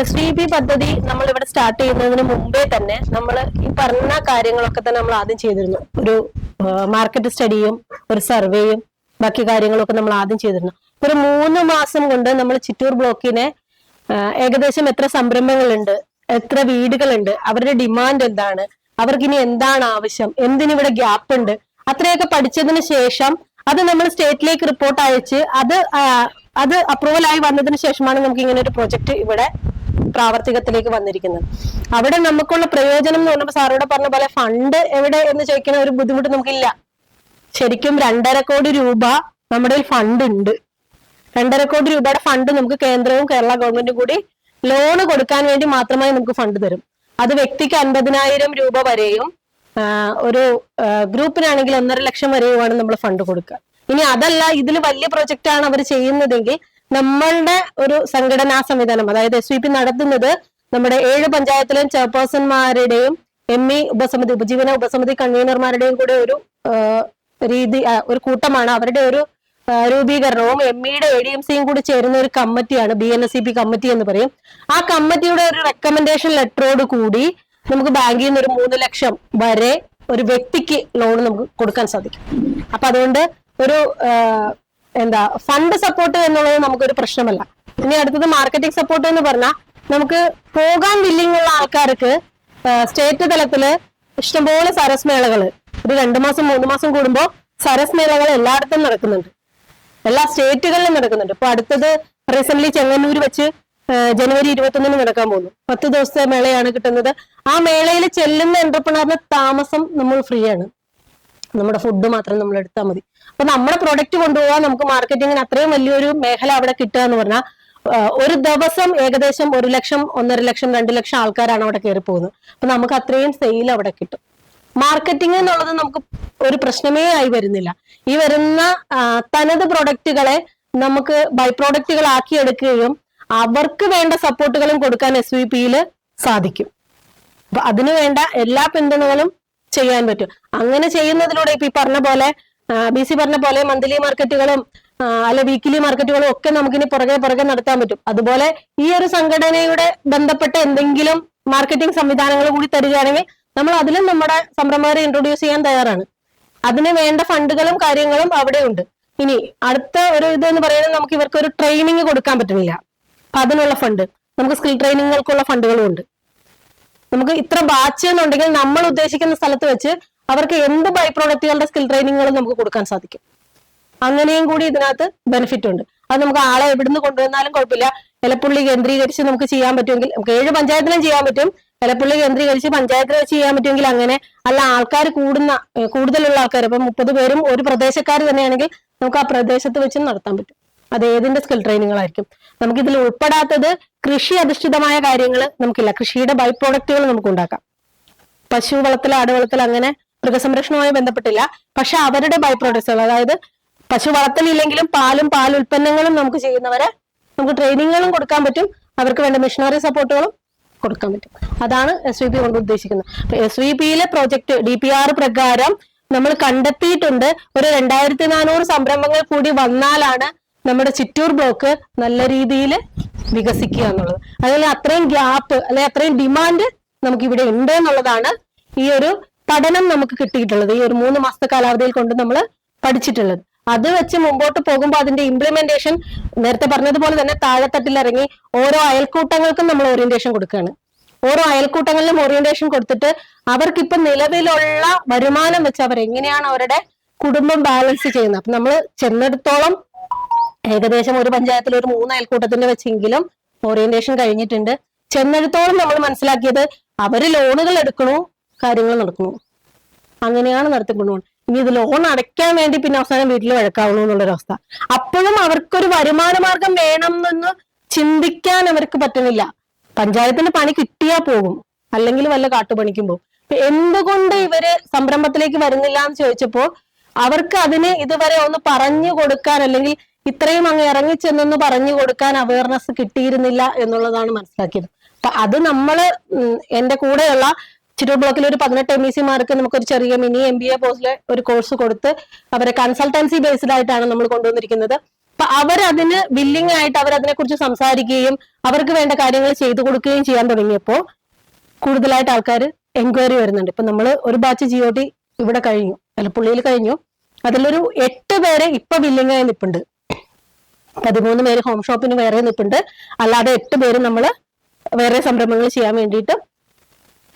S D P പദ്ധതി നമ്മൾ ഇവിടെ സ്റ്റാർട്ട് ചെയ്യുന്നതിന് മുമ്പേ തന്നെ നമ്മൾ ഈ പറഞ്ഞ കാര്യങ്ങളൊക്കെ തന്നെ നമ്മൾ ആദ്യം ചെയ്തിരുന്നു. ഒരു മാർക്കറ്റ് സ്റ്റഡിയും ഒരു സർവേയും ബാക്കി കാര്യങ്ങളൊക്കെ നമ്മൾ ആദ്യം ചെയ്തിരുന്നു. ഒരു മൂന്ന് മാസം കൊണ്ട് നമ്മൾ ചിറ്റൂർ ബ്ലോക്കിനെ ഏകദേശം എത്ര സംരംഭങ്ങളുണ്ട് എത്ര വീടുകളുണ്ട് അവരുടെ ഡിമാൻഡ് എന്താണ് അവർക്ക് ഇനി എന്താണ് ആവശ്യം എന്തിനിവിടെ ഗ്യാപ്പ് ഉണ്ട് അത്രയൊക്കെ പഠിച്ചതിന് ശേഷം അത് നമ്മൾ സ്റ്റേറ്റിലേക്ക് റിപ്പോർട്ട് അയച്ച് അത് അത് അപ്രൂവൽ ആയി വന്നതിന് ശേഷമാണ് നമുക്ക് ഇങ്ങനെ ഒരു പ്രൊജക്ട് ഇവിടെ പ്രാവർത്തികത്തിലേക്ക് വന്നിരിക്കുന്നത്. അവിടെ നമുക്കുള്ള പ്രയോജനം എന്ന് പറഞ്ഞപ്പോൾ സാറോട് പറഞ്ഞ പോലെ ഫണ്ട് എവിടെ എന്ന് ചോദിക്കുന്ന ഒരു ബുദ്ധിമുട്ട് നമുക്കില്ല. ശരിക്കും രണ്ടര കോടി രൂപ നമ്മുടെ ഫണ്ട് ഉണ്ട് രണ്ടര കോടി രൂപയുടെ ഫണ്ട് നമുക്ക് കേന്ദ്രവും കേരള ഗവൺമെന്റും കൂടി ലോണ് കൊടുക്കാൻ വേണ്ടി മാത്രമായി നമുക്ക് ഫണ്ട് തരും. അത് വ്യക്തിക്ക് അൻപതിനായിരം രൂപ വരെയും ഒരു ഗ്രൂപ്പിനാണെങ്കിൽ ഒന്നര ലക്ഷം വരെയുമാണ് നമ്മൾ ഫണ്ട് കൊടുക്കുക. ഇനി അതല്ല ഇതിൽ വലിയ പ്രൊജക്റ്റ് ആണ് അവർ ചെയ്യുന്നതെങ്കിൽ നമ്മളുടെ ഒരു സംഘടനാ സംവിധാനം അതായത് എസ് വി പി നടത്തുന്നത് നമ്മുടെ ഏഴ് പഞ്ചായത്തിലെയും ചെയർപേഴ്സൺമാരുടെയും എം ഇ ഉപസമിതി ഉപജീവന ഉപസമിതി കൺവീനർമാരുടെയും കൂടെ ഒരു രീതി ഒരു കൂട്ടമാണ്. അവരുടെ ഒരു രൂപീകരണവും എം ഇയുടെ എ ഡി എം സിയും കൂടി ചേരുന്ന ഒരു കമ്മിറ്റിയാണ് B N S C P committee എന്ന് പറയും. ആ കമ്മിറ്റിയുടെ ഒരു റെക്കമെൻഡേഷൻ ലെറ്ററോട് കൂടി നമുക്ക് ബാങ്കിൽ നിന്ന് ഒരു മൂന്ന് ലക്ഷം വരെ ഒരു വ്യക്തിക്ക് ലോൺ നമുക്ക് കൊടുക്കാൻ സാധിക്കും. അപ്പൊ അതുകൊണ്ട് ഒരു എന്താ ഫണ്ട് സപ്പോർട്ട് എന്നുള്ളത് നമുക്കൊരു പ്രശ്നമല്ല. ഇനി അടുത്തത് മാർക്കറ്റിംഗ് സപ്പോർട്ട് എന്ന് പറഞ്ഞാൽ നമുക്ക് പോകാൻ വില്ലിങ് ഉള്ള ആൾക്കാർക്ക് സ്റ്റേറ്റ് തലത്തിൽ ഇഷ്ടംപോലെ സരസ് മേളകൾ. ഒരു രണ്ടു മാസം മൂന്ന് മാസം കൂടുമ്പോൾ സരസ് മേളകൾ എല്ലായിടത്തും നടക്കുന്നുണ്ട്. എല്ലാ സ്റ്റേറ്റുകളിലും നടക്കുന്നുണ്ട്. ഇപ്പൊ അടുത്തത് റീസെന്റ് ചെങ്ങന്നൂർ വെച്ച് ജനുവരി ഇരുപത്തൊന്നിന് നടക്കാൻ പോകുന്നു. പത്ത് ദിവസത്തെ മേളയാണ് കിട്ടുന്നത്. ആ മേളയിൽ ചെല്ലുന്ന എന്റർപ്രണറിന് താമസം നമ്മൾ ഫ്രീ ആണ്. നമ്മുടെ ഫുഡ് മാത്രം നമ്മൾ എടുത്താൽ മതി. അപ്പൊ നമ്മുടെ പ്രൊഡക്റ്റ് കൊണ്ടുപോകാൻ നമുക്ക് മാർക്കറ്റിങ്ങിന് അത്രയും വലിയൊരു മേഖല അവിടെ കിട്ടുക എന്ന് പറഞ്ഞാൽ ഒരു ദിവസം ഏകദേശം ഒരു ലക്ഷം ഒന്നര ലക്ഷം രണ്ട് ലക്ഷം ആൾക്കാരാണ് അവിടെ കയറി പോകുന്നത്. അപ്പൊ നമുക്ക് അത്രയും സെയിൽ അവിടെ കിട്ടും. മാർക്കറ്റിംഗ് എന്നുള്ളത് നമുക്ക് ഒരു പ്രശ്നമേ ആയി വരുന്നില്ല. ഈ വരുന്ന തനത് പ്രൊഡക്റ്റുകളെ നമുക്ക് ബൈ പ്രോഡക്റ്റുകളാക്കി എടുക്കുകയും അവർക്ക് വേണ്ട സപ്പോർട്ടുകളും കൊടുക്കാൻ എസ് വി പിയിൽ സാധിക്കും. അപ്പൊ അതിനു വേണ്ട എല്ലാ പിന്തുണകളും ചെയ്യാൻ പറ്റും. അങ്ങനെ ചെയ്യുന്നതിലൂടെ ഇപ്പൊ ഈ പറഞ്ഞ പോലെ ബി സി പറഞ്ഞ പോലെ മന്ത്ലി മാർക്കറ്റുകളും അല്ലെ വീക്കിലി മാർക്കറ്റുകളും ഒക്കെ നമുക്കിനി പുറകെ പുറകെ നടത്താൻ പറ്റും. അതുപോലെ ഈ ഒരു സംഘടനയുടെ ബന്ധപ്പെട്ട എന്തെങ്കിലും മാർക്കറ്റിംഗ് സംവിധാനങ്ങൾ കൂടി തരികയാണെങ്കിൽ നമ്മൾ അതിലും നമ്മുടെ സംരംഭകരെ ഇൻട്രൊഡ്യൂസ് ചെയ്യാൻ തയ്യാറാണ്. അതിന് വേണ്ട ഫണ്ടുകളും കാര്യങ്ങളും അവിടെ ഉണ്ട് ഇനി അടുത്ത ഒരു ഇത് എന്ന് പറയുന്നത് നമുക്ക് ഇവർക്ക് ഒരു ട്രെയിനിങ് കൊടുക്കാൻ പറ്റുന്നില്ല. അപ്പൊ അതിനുള്ള ഫണ്ട് നമുക്ക് സ്കിൽ ട്രെയിനിങ്ങുകൾക്കുള്ള ഫണ്ടുകളും ഉണ്ട്. നമുക്ക് ഇത്ര ബാച്ച് എന്നുണ്ടെങ്കിൽ നമ്മൾ ഉദ്ദേശിക്കുന്ന സ്ഥലത്ത് വെച്ച് അവർക്ക് എന്ത് ബൈ പ്രോഡക്റ്റുകളുടെ സ്കിൽ ട്രെയിനിങ്ങുകളും നമുക്ക് കൊടുക്കാൻ സാധിക്കും. അങ്ങനെയും കൂടി ഇതിനകത്ത് ബെനിഫിറ്റ് ഉണ്ട്. അത് നമുക്ക് ആളെ എവിടുന്ന് കൊണ്ടുവന്നാലും കുഴപ്പമില്ല. എലപ്പുള്ളി കേന്ദ്രീകരിച്ച് നമുക്ക് ചെയ്യാൻ പറ്റുമെങ്കിൽ നമുക്ക് ഏഴ് പഞ്ചായത്തിലും ചെയ്യാൻ പറ്റും. എലപ്പുള്ളി കേന്ദ്രീകരിച്ച് പഞ്ചായത്തിൽ വെച്ച് ചെയ്യാൻ പറ്റുമെങ്കിൽ അങ്ങനെ അല്ല ആൾക്കാർ കൂടുന്ന കൂടുതലുള്ള ആൾക്കാർ ഇപ്പൊ മുപ്പത് പേരും ഒരു പ്രദേശക്കാർ തന്നെയാണെങ്കിൽ നമുക്ക് ആ പ്രദേശത്ത് വെച്ച് നടത്താൻ പറ്റും. അത് ഏതിന്റെ സ്കിൽ ട്രെയിനിങ്ങുകളായിരിക്കും നമുക്ക് ഇതിൽ ഉൾപ്പെടാത്തത് കൃഷി അധിഷ്ഠിതമായ കാര്യങ്ങൾ നമുക്കില്ല. കൃഷിയുടെ ബൈ പ്രോഡക്റ്റുകൾ നമുക്ക് ഉണ്ടാക്കാം പശു വളർത്തൽ ആടുവളത്തിൽ അങ്ങനെ മൃഗസംരക്ഷണവുമായി ബന്ധപ്പെട്ടില്ല. പക്ഷെ അവരുടെ ബൈ പ്രോഡക്ട്സുകൾ അതായത് പശു വളത്തിലില്ലെങ്കിലും പാലും പാൽ ഉൽപ്പന്നങ്ങളും നമുക്ക് ചെയ്യുന്നവരെ നമുക്ക് ട്രെയിനിങ്ങുകളും കൊടുക്കാൻ പറ്റും. അവർക്ക് വേണ്ട മിഷനറി സപ്പോർട്ടുകളും കൊടുക്കാൻ പറ്റും. അതാണ് എസ് വി പി കൊണ്ട് ഉദ്ദേശിക്കുന്നത്. എസ് വി പിയിലെ പ്രോജക്ട് ഡി പി ആർ പ്രകാരം നമ്മൾ കണ്ടെത്തിയിട്ടുണ്ട്. ഒരു രണ്ടായിരത്തി നാനൂറ് സംരംഭങ്ങൾ കൂടി വന്നാലാണ് നമ്മുടെ ചിറ്റൂർ ബ്ലോക്ക് നല്ല രീതിയിൽ വികസിക്കുക എന്നുള്ളത്. അതുപോലെ അത്രയും ഗ്യാപ്പ് അല്ലെ അത്രയും ഡിമാൻഡ് നമുക്ക് ഇവിടെ ഉണ്ട് എന്നുള്ളതാണ് ഈ ഒരു പഠനം നമുക്ക് കിട്ടിയിട്ടുള്ളത്. ഈ ഒരു മൂന്ന് മാസത്തെ കാലാവധിയിൽ കൊണ്ട് നമ്മൾ പഠിച്ചിട്ടുള്ളത്. അത് വെച്ച് മുമ്പോട്ട് പോകുമ്പോൾ അതിന്റെ ഇംപ്ലിമെന്റേഷൻ നേരത്തെ പറഞ്ഞതുപോലെ തന്നെ താഴെത്തട്ടിൽ ഇറങ്ങി ഓരോ അയൽക്കൂട്ടങ്ങൾക്കും നമ്മൾ ഓറിയന്റേഷൻ കൊടുക്കുകയാണ്. ഓരോ അയൽക്കൂട്ടങ്ങളിലും ഓറിയന്റേഷൻ കൊടുത്തിട്ട് അവർക്കിപ്പം നിലവിലുള്ള വരുമാനം വെച്ച് അവർ എങ്ങനെയാണ് അവരുടെ കുടുംബം ബാലൻസ് ചെയ്യുന്നത്. അപ്പൊ നമ്മൾ ചെന്നിടത്തോളം ഏകദേശം ഒരു പഞ്ചായത്തിൽ ഒരു മൂന്ന് അയൽക്കൂട്ടത്തിന്റെ വെച്ചെങ്കിലും ഓറിയന്റേഷൻ കഴിഞ്ഞിട്ടുണ്ട്. ചെന്നിടത്തോളം നമ്മൾ മനസ്സിലാക്കിയത് അവർ ലോണുകൾ എടുക്കണു കാര്യങ്ങൾ നടക്കണു. അങ്ങനെയാണ് നടത്തിക്കൊണ്ടുപോകുന്നത് ഇനി ഇത് ലോൺ അടയ്ക്കാൻ വേണ്ടി പിന്നെ അവസാനം വീട്ടിൽ വഴക്കാവണു എന്നുള്ളൊരവസ്ഥ അപ്പോഴും അവർക്കൊരു വരുമാന മാർഗം വേണം എന്ന് ചിന്തിക്കാൻ അവർക്ക് പറ്റുന്നില്ല പഞ്ചായത്തിന് പണി കിട്ടിയാ പോകും. അല്ലെങ്കിൽ വല്ല കാട്ടുപണിക്കും പോകും. എന്തുകൊണ്ട് ഇവർ സംരംഭത്തിലേക്ക് വരുന്നില്ല എന്ന് ചോദിച്ചപ്പോൾ അവർക്ക് അതിന് ഇതുവരെ ഒന്ന് പറഞ്ഞു കൊടുക്കാൻ അല്ലെങ്കിൽ ഇത്രയും അങ്ങ് ഇറങ്ങിച്ചെന്നു പറഞ്ഞു കൊടുക്കാൻ അവയർനെസ് കിട്ടിയിരുന്നില്ല എന്നുള്ളതാണ് മനസ്സിലാക്കിയത്. അപ്പൊ അത് നമ്മൾ എന്റെ കൂടെയുള്ള ചിറ്റൂർ ബ്ലോക്കിൽ ഒരു പതിനെട്ട് എം ഇ സിമാർക്ക് നമുക്കൊരു ചെറിയ മിനി എം ബി എ പോസ്റ്റിലെ ഒരു കോഴ്സ് കൊടുത്ത് അവരെ കൺസൾട്ടൻസി ബേസ്ഡ് ആയിട്ടാണ് നമ്മൾ കൊണ്ടുവന്നിരിക്കുന്നത്. അപ്പൊ അവരതിന് വില്ലിംഗ് ആയിട്ട് അവരതിനെ കുറിച്ച് സംസാരിക്കുകയും അവർക്ക് വേണ്ട കാര്യങ്ങൾ ചെയ്തു കൊടുക്കുകയും ചെയ്യാൻ തുടങ്ങിയപ്പോൾ കൂടുതലായിട്ട് ആൾക്കാർ എൻക്വയറി വരുന്നുണ്ട്. ഇപ്പൊ നമ്മൾ ഒരു ബാച്ച് ജിഒ ടി ഇവിടെ കഴിഞ്ഞു അല്ല പുള്ളിയിൽ കഴിഞ്ഞു. അതിലൊരു എട്ട് പേരെ ഇപ്പൊ വില്ലിംഗ് ആയി നിൽപ്പുണ്ട് പതിമൂന്ന് പേര് ഹോം ഷോപ്പിന് വേറെ നിൽപ്പുണ്ട് അല്ലാതെ എട്ട് പേര് നമ്മൾ വേറെ സംരംഭങ്ങൾ ചെയ്യാൻ വേണ്ടിയിട്ട്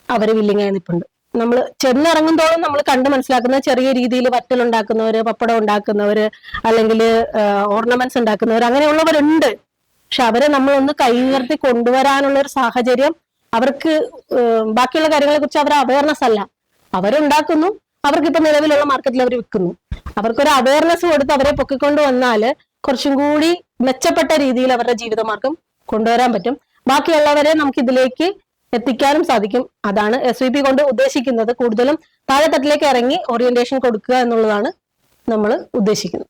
അവർ വില്ലിങ്ങായി നിൽപ്പുണ്ട് നമ്മൾ ചെന്നിറങ്ങുന്തോളം നമ്മൾ കണ്ട് മനസ്സിലാക്കുന്ന ചെറിയ രീതിയിൽ വറ്റൽ ഉണ്ടാക്കുന്നവര് പപ്പടം ഉണ്ടാക്കുന്നവര് അല്ലെങ്കിൽ ഓർണമെന്റ്സ് ഉണ്ടാക്കുന്നവർ അങ്ങനെയുള്ളവരുണ്ട്. പക്ഷെ അവരെ നമ്മളൊന്ന് കൈ ഉയർത്തി കൊണ്ടുവരാനുള്ള ഒരു സാഹചര്യം അവർക്ക് ബാക്കിയുള്ള കാര്യങ്ങളെ കുറിച്ച് അവർ അവയർനെസ് അല്ല. അവരുണ്ടാക്കുന്നു അവർക്ക് ഇപ്പൊ നിലവിലുള്ള മാർക്കറ്റിൽ അവർ വിൽക്കുന്നു. അവർക്കൊരു അവയർനെസ് കൊടുത്ത് അവരെ പൊക്കിക്കൊണ്ട് വന്നാൽ കുറച്ചും കൂടി മെച്ചപ്പെട്ട രീതിയിൽ അവരുടെ ജീവിതമാർഗം കൊണ്ടുവരാൻ പറ്റും. ബാക്കിയുള്ളവരെ നമുക്ക് ഇതിലേക്ക് എത്തിക്കാനും സാധിക്കും. അതാണ് എസ് വി പി കൊണ്ട് ഉദ്ദേശിക്കുന്നത്. കൂടുതലും താഴെത്തട്ടിലേക്ക് ഇറങ്ങി ഓറിയന്റേഷൻ കൊടുക്കുക എന്നുള്ളതാണ് നമ്മൾ ഉദ്ദേശിക്കുന്നത്.